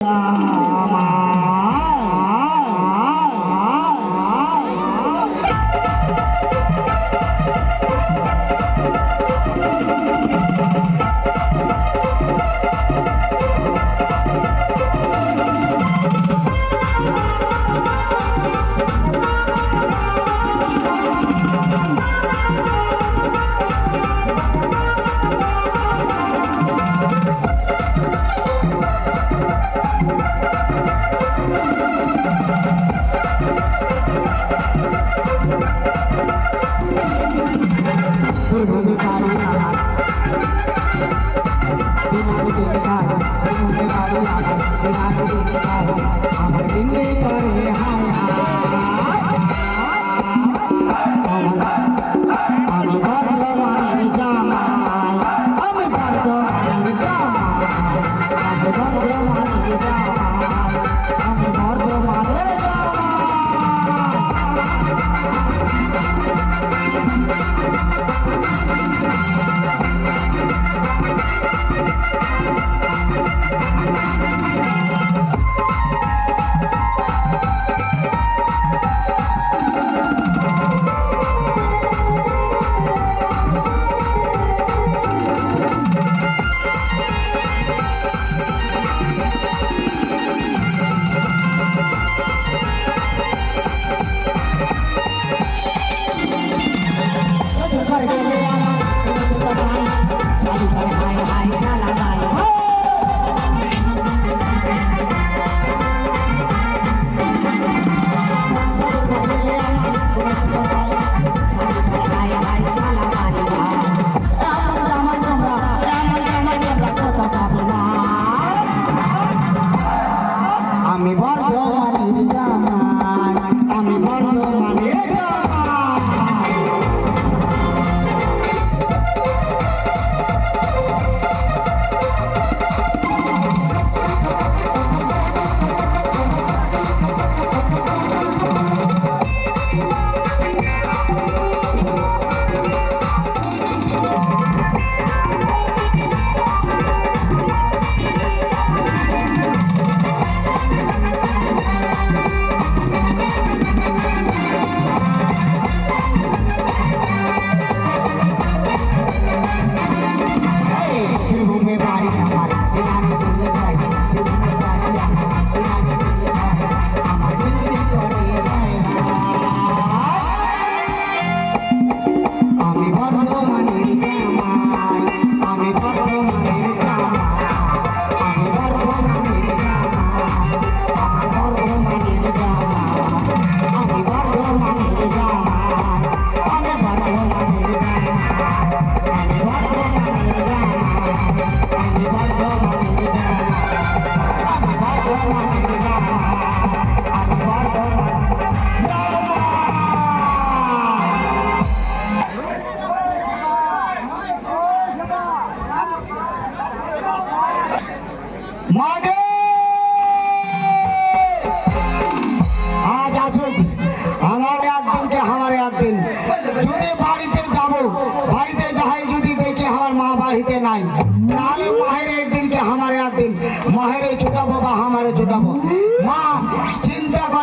Wow. I'm a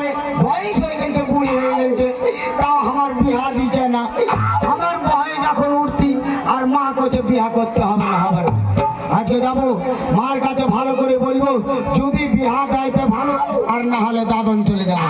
পারে বয়স হয়ে গেছে বুড়ি হয়ে গেছে। তাও আমার বিহা দিচ্ছে না। আমার বয়ে যখন উঠতি, আর মা কাছে বিহা করতে হবে না, হবে আজকে যাব, মার কাছে ভালো করে বলব, যদি বিহা দেয়তে ভালো, আর না হলে দাদন চলে যাবে।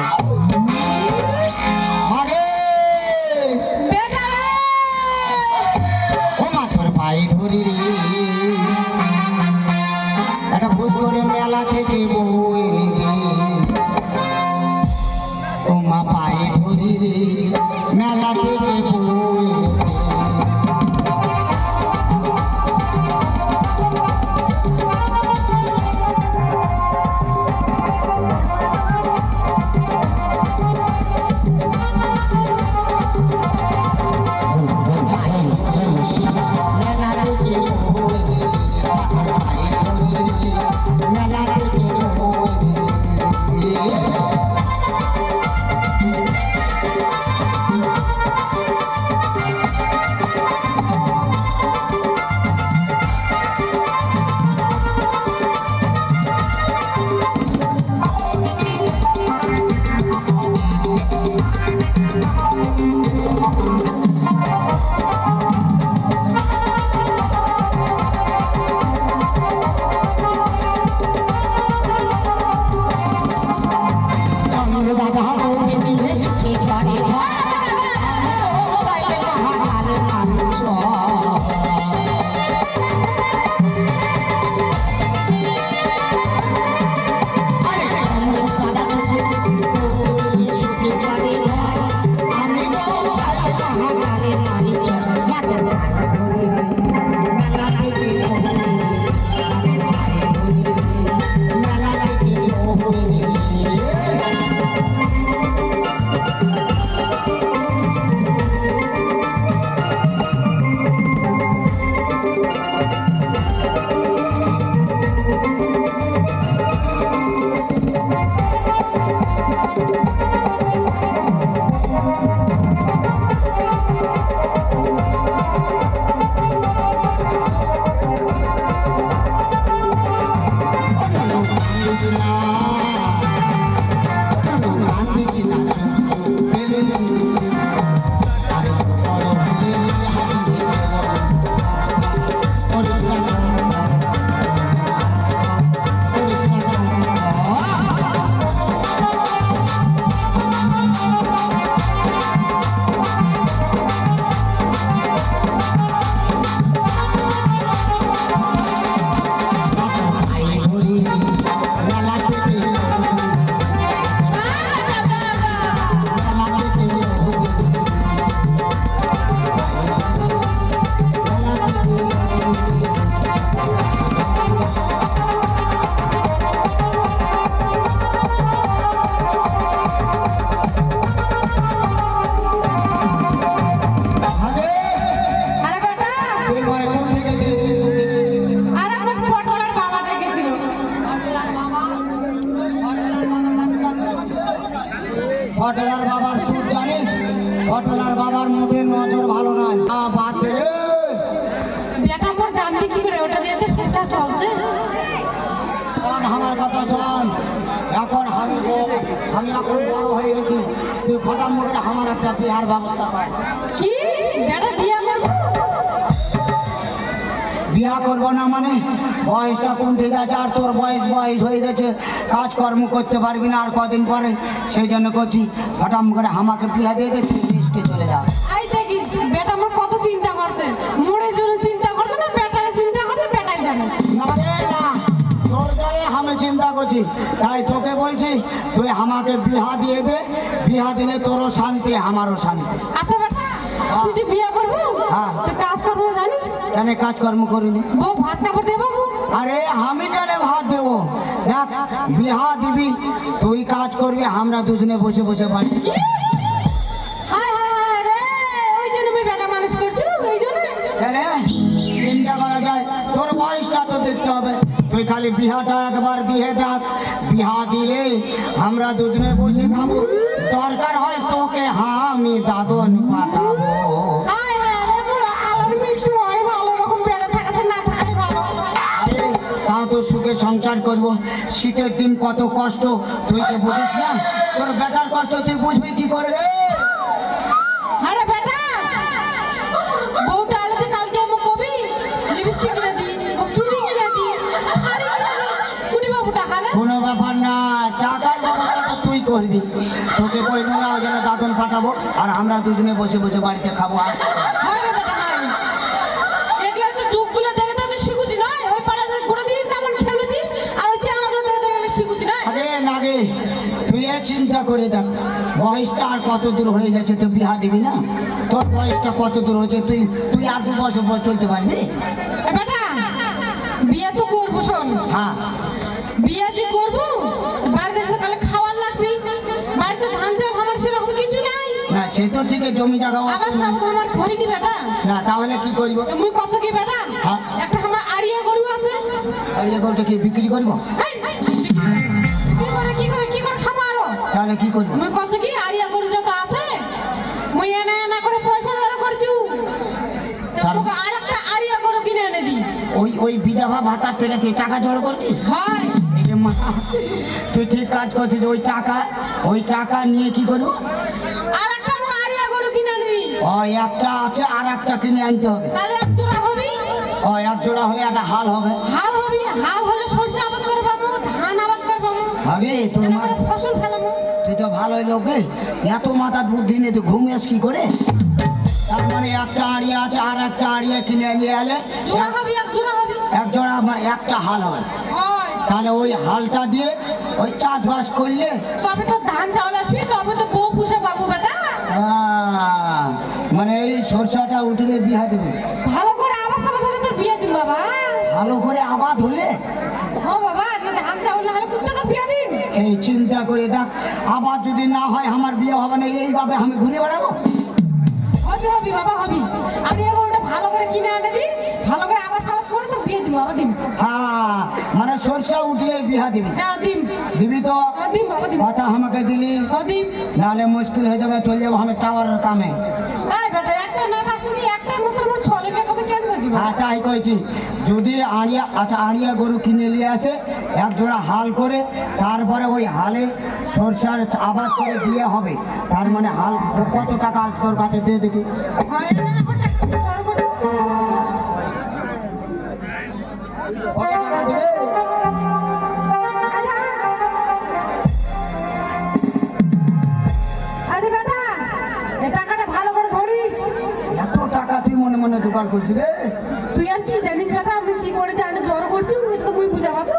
বিয়ে করব না মানে? বয়সটা কোন ঠিক আছে? আর তোর বয়স বয়স হয়ে গেছে। কাজকর্ম করতে পারবি না আর কদিন পরে। সেই জন্য করছি। হঠাৎ করে আমাকে বিয়া দিয়ে দিচ্ছি চলে যা। করছি তাই তোকে বলছি তুই আমাকে বিহা দিয়ে দে। বিহা দিলে তোরও শান্তি আমারও শান্তি। আচ্ছা বেটা তুই যে বিয়ে করব? হ্যাঁ। তুই কাজ করব জানিস? কেন কাজকর্ম করিনি? বউ ভাত না করতে দেবো? আরে আমি কেন ভাত দেবো? দেখ বিহা দিবি তুই কাজ করবি আমরা দুজনে বসে বসে বাড়ি তুই খালি বিহাটা একবার দিয়ে দেখ বিহা দিলে আমরা দুজনে বসে খাব দরকার হয় তোকে আমি দাদন পাঠাবো হায় হায় রে হয় তো সুখে সংসার করব শীতের দিন কত কষ্ট তুই তো বুঝিস না তোর বেটার কষ্ট তুই বুঝবি কি করে পাঠাবো আর আমরা দুজনে বসে বসে বাড়িতে খাব আর চিন্তা করে দেখ বয়সটা আর কত দূর হয়ে যাচ্ছে তুই বিহা দিবি না? তোর বয়সটা কত দূর হয়েছে তুই তুই আর দু বছর পর চলতে পারবি? বেটা বিয়ে তো করব শোন। হ্যাঁ। বিয়ে যে করব সে তো ঠিক জমি জায়গা সব আমার হয়নি বেটা? না তাহলে কি করব? মুই কত কি বেটা? হ্যাঁ। একটা আমার আড়িয়া গরু আছে। এই যে গরুটা কি বিক্রি করব? কি করে কি করে কি করে খাব আরও? তাহলে কি করব? মুই কত কি? আড়িয়া গরুটা তো আছে। মুই এনে এনে করে পয়সা জোগাড় করছু। তো তার- আর একটা আড়িয়া গরু কিনে এনে দি। ওই ওই বিধবা ভাতার থেকে তুই টাকা জড়ো করছিস? হয়। তুই ঠিক কাজ করছিস ওই টাকা ওই টাকা নিয়ে কি করব? আর ওই একটা আছে আর একটা কিনে আনতে হবে। তাহলে এক জোড়া হবি? ও এক জোড়া হলে একটা হাল হবে। হাল হবি হাল হলে সরষে আবাদ ধান আবাদ ফসল ফেলাবো। তুই তো ভালোই লোক রে। এত মাথার বুদ্ধি নেই তুই ঘুমিয়েস কি করে? তার মানে একটা আড়িয়া আছে আর একটা আড়িয়া কিনে নিয়ে এলে জোড়া হবি এক জোড়া হবি? এক জোড়া একটা হাল হয়। তাহলে ওই হালটা দিয়ে ওই চাষবাস করলে তবে তো ধান চাউল আসবি তবে তো বউ পুষে পাবো বেটা। মানে এই সরষাটা উঠলে বিহা দেবে। ভালো করে আবার সবাই ধরে তো বিয়ে দিন বাবা। ভালো করে আবাদ হলে ও বাবা না ধান চাউল না হলে কুত্তা তো বিয়ে দিন। এই চিন্তা করে দেখ আবার যদি না হয় আমার বিয়ে হবে না এইভাবে আমি ঘুরে বেড়াবো? হবি হবি বাবা হবি। আমি এবার ওটা ভালো করে কিনে এনে দিই ভালো করে আবার সবাই করে তো বিয়ে দিব বাবা দিন। হ্যাঁ সরষা উঠলে বিহা দিবি। হ্যাঁ দিবি তো? হ্যাঁ কথা আমাকে দিলি? হ্যাঁ নাহলে মুশকিল হয়ে যাবে চলে যাব আমি টাওয়ারের কামে। এই কেন কইছি যদি আড়িয়া আচ্ছা আড়িয়া গরু কিনে নিয়ে আসে এক জোড়া হাল করে তারপরে ওই হালে সরষার আবাদ করে দিয়ে হবে। তার মানে হাল কত টাকা তোর কাছে দিয়ে দেখি। মনে করছি রে। তুই আর কি জানিস বেটা? আমি কি করে জানি? জ্বর করছি এটা তো মুই বুঝা পাচ্ছ?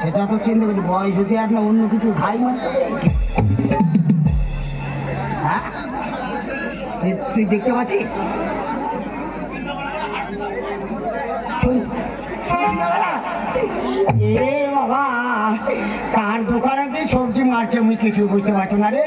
সেটা তো চিন্তা করছি বয়স হচ্ছে আর না অন্য কিছু খাই মানে হ্যাঁ? তুই- তুই দেখতে পাচ্ছিস? বাবা? এ বাবা কার দোকানে যে সবজি মারছে আমি কিছু বুঝতে পারছ না রে।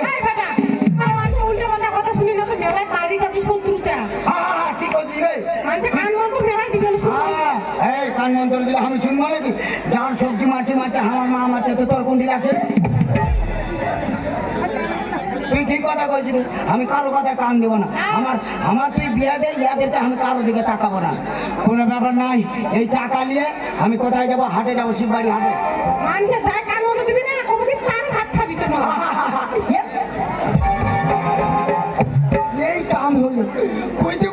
এই কান মন্ত্র দিলে আমি শুনব নাকি? যার সবজি মারছে মারছে আমার মা মারছে তো তোর কোন দিকে আছে? তুই ঠিক কথা আমি কারও কথায় কান দেবো না। আমার আমার তুই বিয়ে দে ইয়াদেরকে আমি কারও দিকে তাকাবো না। কোনো ব্যাপার নাই এই টাকা নিয়ে আমি কোথায় যাব? হাটে যাব শিববাড়ি হাটে। মানুষের যায় কান মতো দিবি না কবু তার ভাত খাবি তো এই কাম হলো। কইতে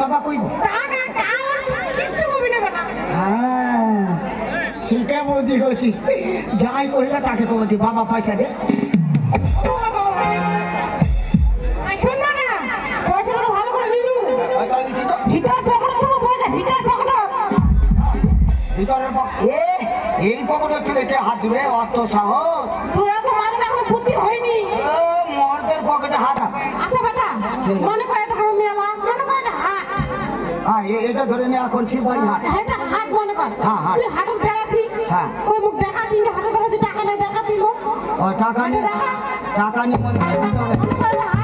বাবা টাকা কিচ্ছু না হ্যাঁ বৌদি হচ্ছিস যাই কহিলা তাকে কবছি বাবা পয়সা দে। করে এই পকেটে তুলে কে হাত দিবে অত সাহস। তোরা তো মাঝে এখন বুদ্ধি হয়নি। ও, মর্দের পকেটে হাত আচ্ছা বেটা মনে এটা ধরে নে এখন শিববাড়ি হাট। এটা হাট মনে কর। হ্যাঁ, হ্যাঁ তুই হাটে বেড়াচ্ছি হ্যাঁ। ওই মুখ দেখা তিনটে হাটে বেড়াচ্ছি টাকা নেই দেখা তুই মুখ ও টাকা নিয়ে টাকা নিয়ে মনে হবে।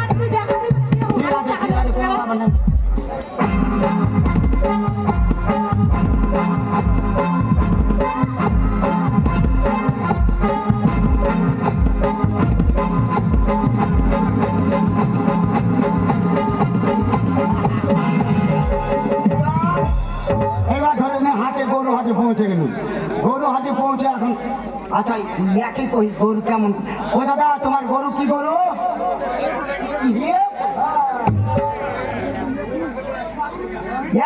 আচ্ছা ইয়াকে কই গরু কেমন? ও দাদা তোমার গরু কি গরু?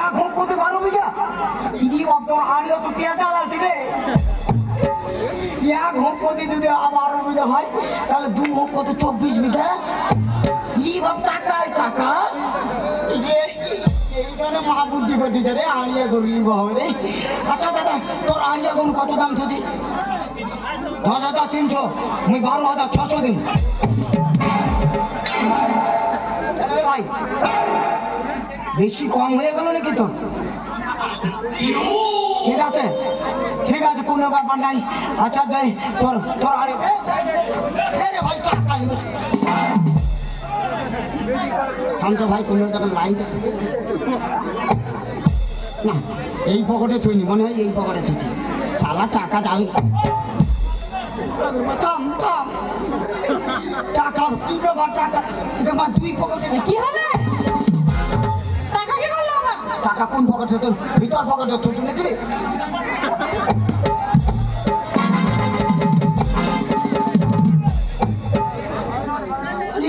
এখন কত বারো বিঘা? বাপ তোর আড়িও তো তেজাল আছে রে। এক হোক কত যদি বারো বিঘা হয় তাহলে দু হোক কত চব্বিশ বিঘা? ই বাপ টাকায় টাকা ইয়ে, এইখানে মা বুদ্ধি করে দিচ্ছে রে আড়িয়া গরু নিব হবে রে। আচ্ছা দাদা তোর আড়িয়া গরু কত দাম থুজি দশ হাজার তিনশো মুই বারো হাজার ছশো দিন। ভাই, বেশি কম হয়ে গেল নাকি তোর? ঠিক আছে ঠিক আছে, কোনো ব্যাপার নাই। আচ্ছা যাই তোর তোর আরে ভাই টাকা নিবে। থাম তো ভাই, কোনো দেখেন লাইন না, এই পকেটে থইনি, মনে হয় এই পকেটে থুছি সালা টাকা যাবে থাম থাম। টাকা কি ব্যাপার টাকা? এটা আমার দুই পকেটে কি হলে? টাকা কি করল আমার? টাকা কোন পকেটে তোর? ভিতর পকেটে তুই নাকি রে?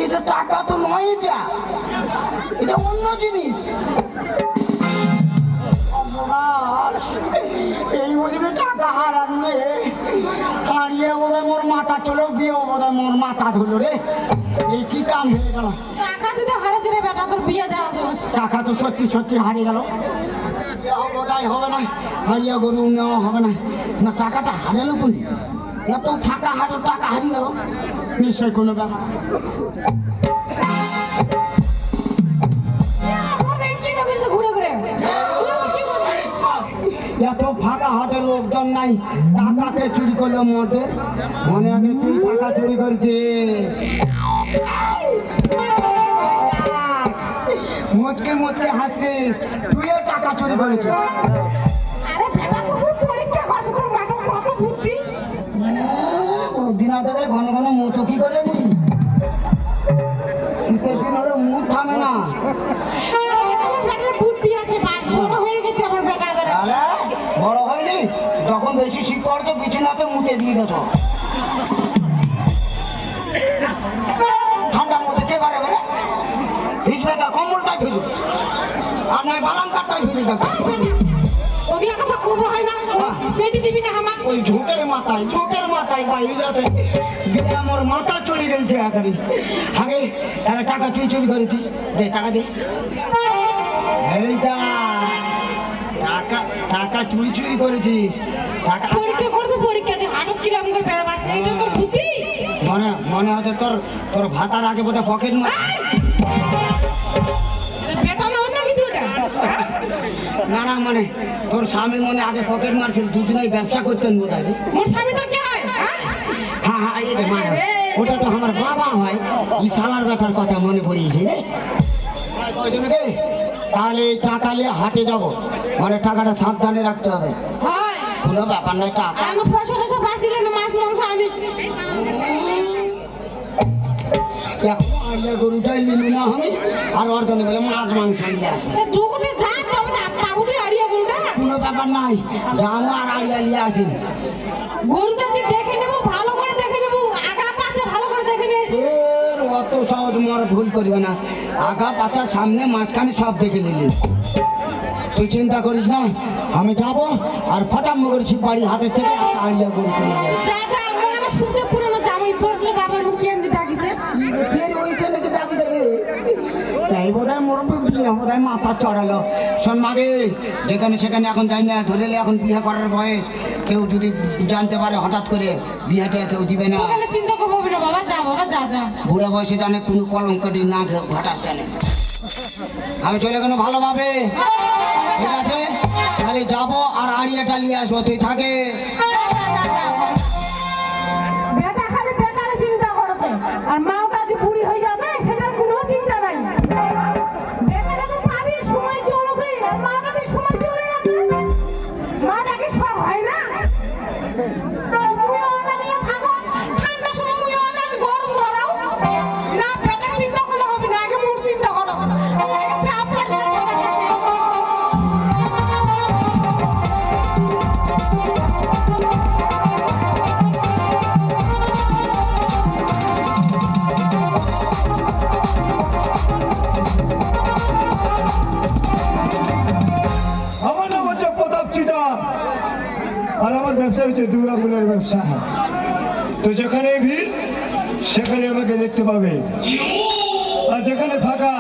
এটা টাকা তো নয় এটা। এটা অন্য জিনিস। এই বুঝবি টাকা হারানবে হারিয়ে বোধহয় মোর মাথা চলো বিয়ে বোধহয় মোর মাথা ধরলো রে। এই কি কাম হয়ে গেল টাকা যদি হারিয়েছে রে বেটা তোর বিয়ে দেওয়া টাকা তো সত্যি সত্যি হারিয়ে গেল। বোধহয় হবে না হারিয়ে গরু নেওয়া হবে না। না টাকাটা হারালো কোন? এত ফাঁকা হাটো টাকা হারিয়ে গেল। নিশ্চয় কোনো ব্যাপার। ফাঁকা হাটে লোকজন নাই, টাকাকে চুরি করল মধ্যে মনে আছে তুই টাকা চুরি করছিস? মুচকে মুচকে হাসছিস, তুইও টাকা চুরি করেছিস। পড়তো বিছানাতে মুতে দিয়ে গেছ। ঠান্ডার মধ্যে কে পারে বেরে ভিজবে তা কম্বলটাই ভিজু আর নয় বালাঙ্কারটাই ভিজে দেখো। ওগুলা কথা খুব হয় না। পেটি দিবি না হামা ওই ঝোঁকের মাথায় ঝোঁকের মাথায় বাইরে যাচ্ছে। গেলে আমার মাথা চলে গেছে আকারি আগে এরা টাকা চুরি চুরি করেছিস। দে টাকা দে। টাকা টাকা চুরি চুরি করেছিস। টাকা পরীক্ষা করছে পরীক্ষা দিয়ে হঠাৎ কিরম করে বেড়াবাস এইটা তোর বুদ্ধি? মনে মনে হচ্ছে তোর তোর ভাতার আগে বোধহয় পকেট মার বেটা না না মানে তোর স্বামী মনে আগে পকেট মারছিল দুজনেই ব্যবসা করতেন বোধ হয় মোর স্বামী তোর কে হয়? হ্যাঁ? হ্যাঁ হ্যাঁ এই মায়া ওটা তো আমার বাবা হয়। ই শালার ব্যাটার কথা মনে পড়িয়েছে রে। ওই জন্য তাহলে এই টাকা নিয়ে হাটে যাব। মানে টাকাটা সাবধানে রাখতে হবে। হয়। কোনো ব্যাপার নয় টাকা। এখন আগে গরুটাই নিল না আমি আর মাছ মাংস নিয়ে আসব কোনো ব্যাপার নাই যাব আর আড়িয়া নিয়ে আসি। গরুটা যে দেখে নেব ভালো করে দেখে নেব আগা পাচ্ছে ভালো করে দেখে নিয়েছি এর অত সহজ মর ভুল করবে না। আগা পাচা সামনে মাঝখানে সব দেখে নিলি। তুই চিন্তা করিস না আমি যাব আর ফটাম করেছি বাড়ি হাতের থেকে আড়িয়া গরু আমার শুনতে পুরনো জামাই পড়লে বাবার মুখ কেন ডাকিছে। ফের ওই ছেলেকে দাম দেবে এই বোধহয় মোর বোধহয় মাথা চড়ালো। শোন মাগে যেখানে সেখানে এখন যাই না ধরেলে এখন বিয়ে করার বয়স। কেউ যদি জানতে পারে হঠাৎ করে বিয়েটা কেউ দিবে না। চিন্তা করব না বাবা যা বাবা যা যা। বুড়া বয়সে জানে কোনো কলঙ্কটি না ঘটাস জানে। আমি চলে গেলে ভালোভাবে। ঠিক আছে? তাহলে যাব আর আড়িয়াটা নিয়ে আসব তুই থাকে। ব্যবসা হচ্ছে দুই আঙুলের ব্যবসা। তো যেখানে ভিড়, সেখানে আমাকে দেখতে পাবে। আর যেখানে ফাঁকা,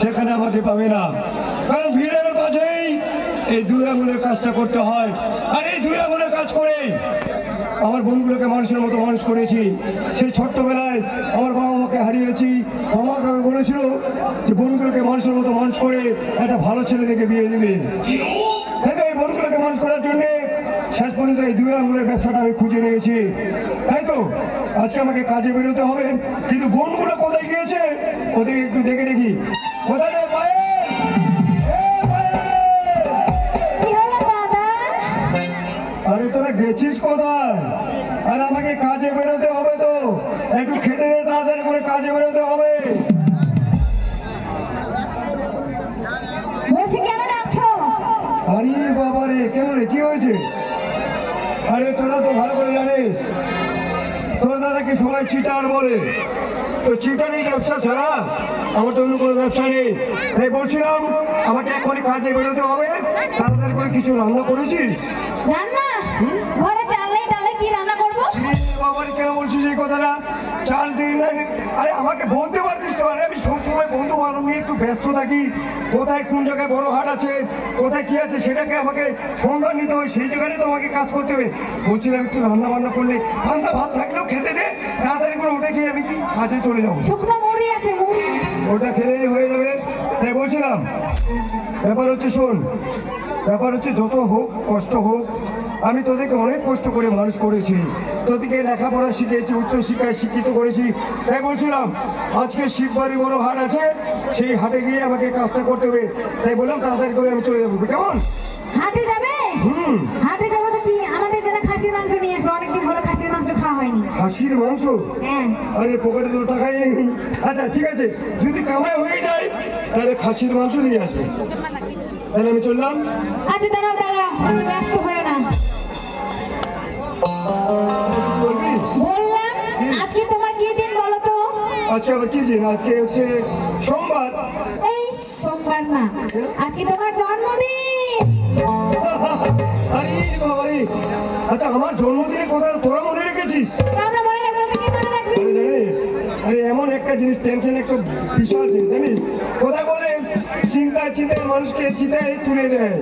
সেখানে আমাকে পাবে না। কারণ ভিড়ের মাঝেই এই দুই আঙুলের কাজটা করতে হয়। আর এই দুই আঙুলের কাজ করে আমার বোনগুলোকে মানুষের মতো মানুষ করেছি। সেই ছোট্টবেলায় আমার বাবা মাকে হারিয়েছি। বাবা মাকে আমি বলেছিল যে বোনগুলোকে মানুষের মতো মানুষ করে, একটা ভালো ছেলে দেখে বিয়ে দিবে। দেখো এই বোনগুলোকে মানুষ করার জন্য শেষ পর্যন্ত এই দুই আঙুলের ব্যবসাটা আমি খুঁজে নিয়েছি। তাই তো? আজকে আমাকে কাজে বেরোতে হবে। কিন্তু বোনগুলো কোথায় গিয়েছে? ওদেরকে একটু দেখে দেখি। কোথায় আরে তোরা গেছিস কোথায়? আরে তোরা তো ভালো করে জানিস। তোর দাদাকে সবাই চিটার বলে? তো চিটারই ব্যবসা ছাড়া। আমার তো অন্য কোনো ব্যবসা নেই। তাই বলছিলাম আমাকে এখনই কাজে বেরোতে হবে। তাড়াতাড়ি করে কিছু রান্না করেছিস? রান্না? ঘরে চাল নেই তাহলে কি রান্না করব? বাবার কেন বলছিস এই কথাটা? চাল দিন আরে আমাকে বলতে পারতিস তো? আরে আমি সবসময় বন্ধু বান্ধব নিয়ে একটু ব্যস্ত থাকি। কোথায় কোন জায়গায় বড় হাট আছে কোথায় কি আছে সেটাকে আমাকে সন্ধান নিতে হয় সেই জায়গায় তো আমাকে কাজ করতে হবে। বলছিলাম একটু রান্না বান্না করলে পান্তা ভাত থাকলেও খেতে দে তাড়াতাড়ি করে উঠে গিয়ে আমি কি কাজে চলে যাব। শুকনো মুড়ি আছে ওটা খেলেই হয়ে যাবে। তাই বলছিলাম ব্যাপার হচ্ছে শোন ব্যাপার হচ্ছে যত হোক কষ্ট হোক আমি তোদেরকে অনেক কষ্ট করে মানুষ করেছি। তোদেরকে লেখাপড়া শিখিয়েছি উচ্চশিক্ষায় শিক্ষিত করেছি। তাই বলছিলাম আজকে শিববাড়ি বড় হাট আছে সেই হাটে গিয়ে আমাকে কাজটা করতে হবে। তাই বললাম তাড়াতাড়ি করে আমি চলে যাব। কেমন? হাটে যাবে? হুম। হাটে যাব তো কি? আমাদের জন্য খাসির মাংস নিয়ে আসব। অনেকদিন হলো খাসির মাংস খাওয়া হয়নি। খাসির মাংস? হ্যাঁ। আরে পকেটে তো টাকাই নেই। আচ্ছা ঠিক আছে। যদি কামাই হয়ে যায় তাহলে খাসির মাংস নিয়ে আসবে। তাহলে আমি চললাম। আচ্ছা দাঁড়াও দাঁড়াও তুমি ব্যস্ত হয়েও না। বললাম আজকে তোমার কি দিন বলো তো? আজকে আবার কি দিন? আজকে হচ্ছে সোমবার। এই সোমবার না আজকে তোমার জন্মদিন। আরে বাবা রে। আচ্ছা আমার জন্মদিনের কথা তোরা মনে রেখেছিস? আমরা মনে রাখব জানিস? আরে এমন একটা জিনিস টেনশন একটা বিশাল জিনিস জানিস? কোথায় বলে? চিন্তায় চিন্তায় মানুষকে চিন্তায় তুলে দেয়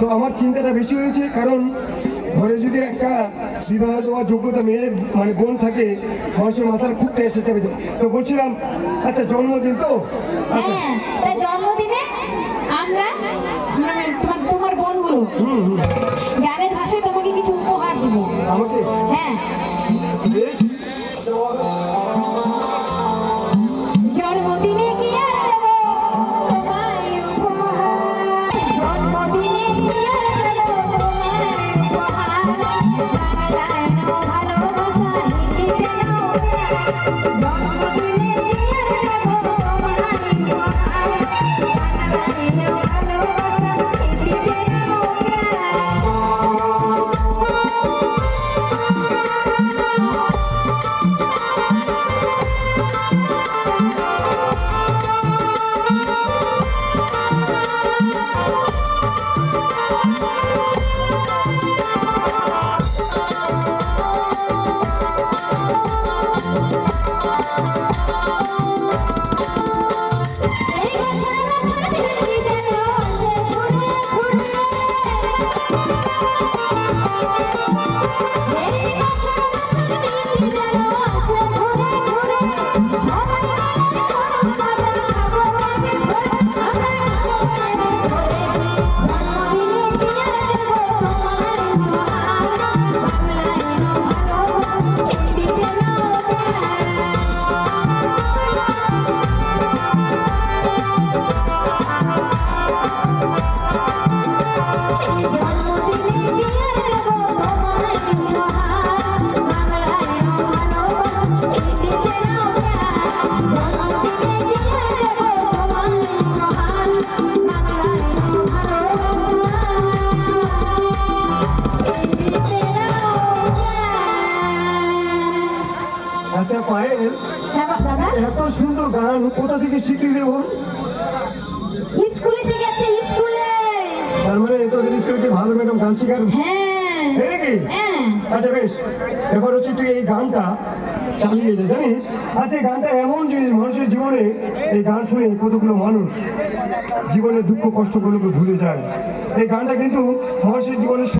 তো আমার চিন্তাটা বেশি হয়েছে কারণ ঘরে যদি একটা বিবাহ দেওয়ার যোগ্যতা মেয়ে মানে বোন থাকে মানুষের মাথার খুব টেনশন চাপে যায়। তো বলছিলাম আচ্ছা জন্মদিন তো? আচ্ছা। হ্যাঁ জন্মদিনে আমরা মানে তোমার তোমার বোনগুলো হুম হুম। গানের ভাষায় তোমাকে কিছু উপহার দেবো। আমাকে? হ্যাঁ। কোথা থেকে শিখলি রে বোন? স্কুলে শিখেছে স্কুলে। তার মানে তোদের স্কুলে ভালো ম্যাডাম গান শেখার? হ্যাঁ। নাকি? হ্যাঁ। আচ্ছা বেশ। এবার হচ্ছে তুই এই গানটা চালিয়ে যা জানিস? আচ্ছা এই গানটা এমন জিনিস মানুষের জীবনে এই গান শুনে কতগুলো মানুষ জীবনের দুঃখ কষ্টগুলোকে ভুলে যায়। এই গানটা কিন্তু মানুষের জীবনে